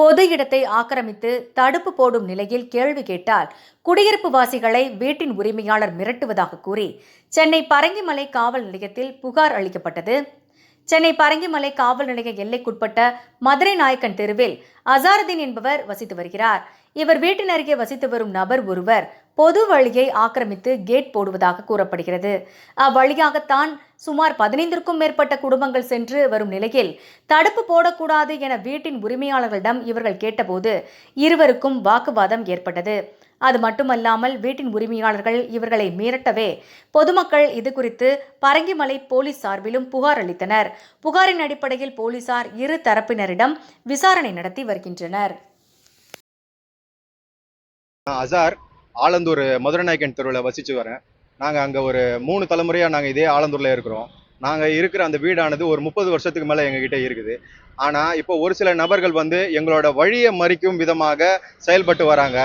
பொது இடத்தை ஆக்கிரமித்து தடுப்பு போடும் நிலையில் கேள்வி கேட்டால் குடியிருப்பு வாசிகளை வீட்டின் உரிமையாளர் மிரட்டுவதாக கூறி சென்னை பரங்கிமலை காவல் நிலையத்தில் புகார் அளிக்கப்பட்டது. சென்னை பரங்கிமலை காவல் நிலைய எல்லைக்குட்பட்ட மதுரை நாயக்கன் தெருவில் அசாருதீன் என்பவர் வசித்து வருகிறார். இவர் வீட்டின் அருகே வசித்து வரும் நபர் ஒருவர் பொது வழியை ஆக்கிரமித்து கேட் போடுவதாக கூறப்படுகிறது. அவ்வழியாகத்தான் சுமார் பதினைந்திற்கும் மேற்பட்ட குடும்பங்கள் சென்று வரும் நிலையில் தடுப்பு போடக்கூடாது என வீட்டின் உரிமையாளர்களிடம் இவர்கள் கேட்டபோது இருவருக்கும் வாக்குவாதம் ஏற்பட்டது. அது மட்டுமல்லாமல் வீட்டின் உரிமையாளர்கள் இவர்களை மிரட்டவே பொதுமக்கள் இது குறித்து பரங்கிமலை போலீஸ் சார்பிலும் புகார் அளித்தனர். புகாரின் அடிப்படையில் போலீசார் இரு தரப்பினரிடம் விசாரணை நடத்தி வருகின்றனர். அசார் ஆலந்தூர் மதுரை நாயக்கன் தெருவில் வசித்து வரேன். நாங்கள் அங்கே ஒரு மூணு தலைமுறையாக நாங்கள் இதே ஆலந்தூரில் இருக்கிறோம். நாங்கள் இருக்கிற அந்த வீடானது ஒரு முப்பது வருஷத்துக்கு மேலே எங்ககிட்ட இருக்குது. ஆனால் இப்போ ஒரு சில நபர்கள் வந்து எங்களோட வழியை மறிக்கும் விதமாக செயல்பட்டு வராங்க.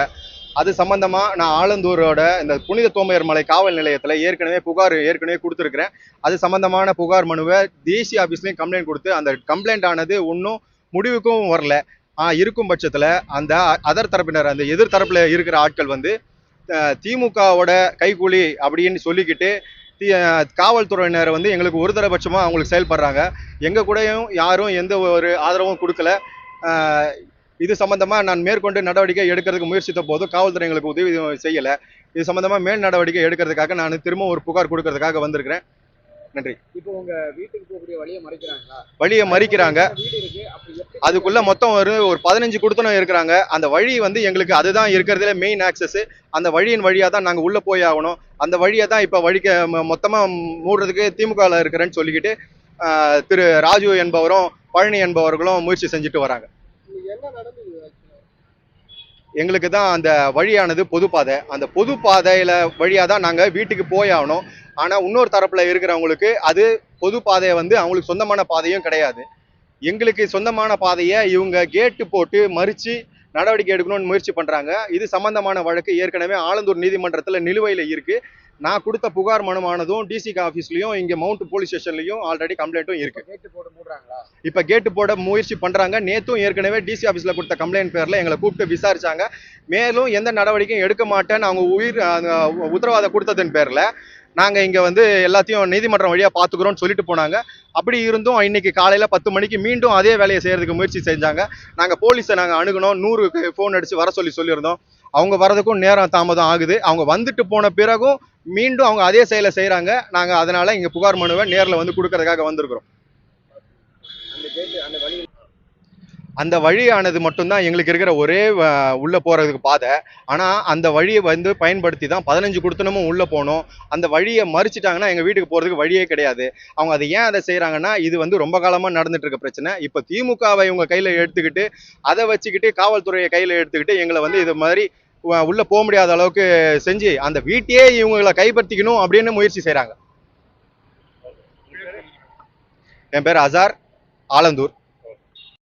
அது சம்பந்தமாக நான் ஆலந்தூரோட இந்த புனித தோமையர் மலை காவல் நிலையத்தில் ஏற்கனவே புகார் ஏற்கனவே கொடுத்துருக்குறேன். அது சம்பந்தமான புகார் மனுவை டிசி ஆஃபீஸ்லேயும் கம்ப்ளைண்ட் கொடுத்து அந்த கம்ப்ளைண்ட் ஆனது இன்னும் முடிவுக்கும் வரல. இருக்கும் பட்சத்தில் அந்த அதர் தரப்பினர் அந்த எதிர் தரப்பில் இருக்கிற ஆட்கள் வந்து திமுகவோட கைக்கூலி அப்படின்னு சொல்லிக்கிட்டு தி- காவல்துறையினர் வந்து எங்களுக்கு ஒரு தரபட்சமாக அவங்களுக்கு செயல்படுறாங்க. எங்கள் கூடயும் யாரும் எந்த ஒரு ஆதரவும் கொடுக்கல. இது சம்பந்தமாக நான் மேற்கொண்டு நடவடிக்கை எடுக்கிறதுக்கு முயற்சித்த போதும் காவல்துறை எங்களுக்கு உதவி செய்யலை. இது சம்பந்தமாக மேல் நடவடிக்கை எடுக்கிறதுக்காக நான் திரும்ப ஒரு புகார் கொடுக்கறதுக்காக வந்திருக்கிறேன். இப்போ உங்க வீட்டுக்கு போகக்கூடிய வழியை மறைக்கிறாங்களா? வழியை மறிக்கிறாங்க. அதுக்குள்ள மொத்தம் ஒரு ஒரு பதினஞ்சு குடுத்தனம் இருக்கிறாங்க. அந்த வழி வந்து எங்களுக்கு அதுதான் இருக்கிறதுல மெயின் ஆக்சஸ் அந்த வழியின் வழியா தான் நாங்க உள்ள போய் ஆகணும். அந்த வழியை தான் இப்ப வழிக்க மொ- மொத்தமா மூடுறதுக்கு திமுகவில் இருக்கிறேன்னு சொல்லிக்கிட்டு திரு ராஜு என்பவரும் பழனி என்பவர்களும் முயற்சி செஞ்சுட்டு வராங்க. என்ன நடந்தது? எங்களுக்கு தான் அந்த வழியானது பொதுப்பாதை அந்த பொது பாதையில் வழியாக தான் நாங்கள் வீட்டுக்கு போய் ஆகணும். ஆனால் இன்னொரு தரப்பில் இருக்கிறவங்களுக்கு அது பொது பாதையை வந்து அவங்களுக்கு சொந்தமான பாதையும் கிடையாது. எங்களுக்கு சொந்தமான பாதையை இவங்க கேட்டு போட்டு மறிச்சு நடவடிக்கை எடுக்கணும்னு முயற்சி பண்ணுறாங்க இது சம்பந்தமான வழக்கு. ஏற்கனவே ஆலந்தூர் நீதிமன்றத்தில் நிலுவையில் இருக்குது நான் கொடுத்த புகார் மனுவானதும் டிசிக்கு ஆஃபீஸ்லயும் இங்க மவுண்ட் போலீஸ் ஸ்டேஷன்லயும் ஆல்ரெடி கம்ப்ளைண்ட்டும் இருக்கு. இப்ப கேட்டு போட முயற்சி பண்றாங்க. நேத்தும் ஏற்கனவே டிசி ஆபீஸ்ல கொடுத்த கம்ப்ளைண்ட் பேர்ல எங்களை கூப்பிட்டு விசாரிச்சாங்க. மேலும் எந்த நடவடிக்கையும் எடுக்க மாட்டேன்னு அவங்க உயிர் உத்தரவாதம் கொடுத்ததன் பேர்ல நாங்க இங்க வந்து எல்லாத்தையும் நீதிமன்றம் வழியா பாத்துக்கிறோம்னு சொல்லிட்டு போனாங்க. அப்படி இருந்தும் இன்னைக்கு காலையில பத்து மணிக்கு மீண்டும் அதே வேலையை செய்யறதுக்கு முயற்சி செஞ்சாங்க. நாங்க போலீஸை நாங்க அணுகுனோம் நூறுக்கு ஃபோன் அடிச்சு வர சொல்லி சொல்லியிருந்தோம். அவங்க வரதுக்கும் நேரம் தாமதம் ஆகுது. அவங்க வந்துட்டு போன பிறகும் மீண்டும் அவங்க அதே செயலை செய்கிறாங்க நாங்க அதனால இங்க புகார் மனுவை நேர்ல வந்து கொடுக்கறதுக்காக வந்திருக்கிறோம். அந்த வழியானது மட்டும்தான் எங்களுக்கு இருக்கிற ஒரே உள்ளே போகிறதுக்கு பாதை. ஆனால் அந்த வழியை வந்து பயன்படுத்தி தான் பதினஞ்சு கொடுத்தனமும் உள்ளே போனோம். அந்த வழியை மறிச்சிட்டாங்கன்னா எங்கள் வீட்டுக்கு போகிறதுக்கு வழியே கிடையாது. அவங்க அதை ஏன் அதை செய்கிறாங்கன்னா இது வந்து ரொம்ப காலமாக நடந்துட்டு இருக்க பிரச்சனை. இப்போ திமுகவை இவங்க கையில் எடுத்துக்கிட்டு அதை வச்சுக்கிட்டு காவல்துறையை கையில் எடுத்துக்கிட்டு எங்களை வந்து இது மாதிரி உள்ளே போக முடியாத அளவுக்கு செஞ்சு அந்த வீட்டையே இவங்களை கைப்பற்றிக்கணும் அப்படின்னு முயற்சி செய்கிறாங்க என் பேர் அசார் ஆலந்தூர்.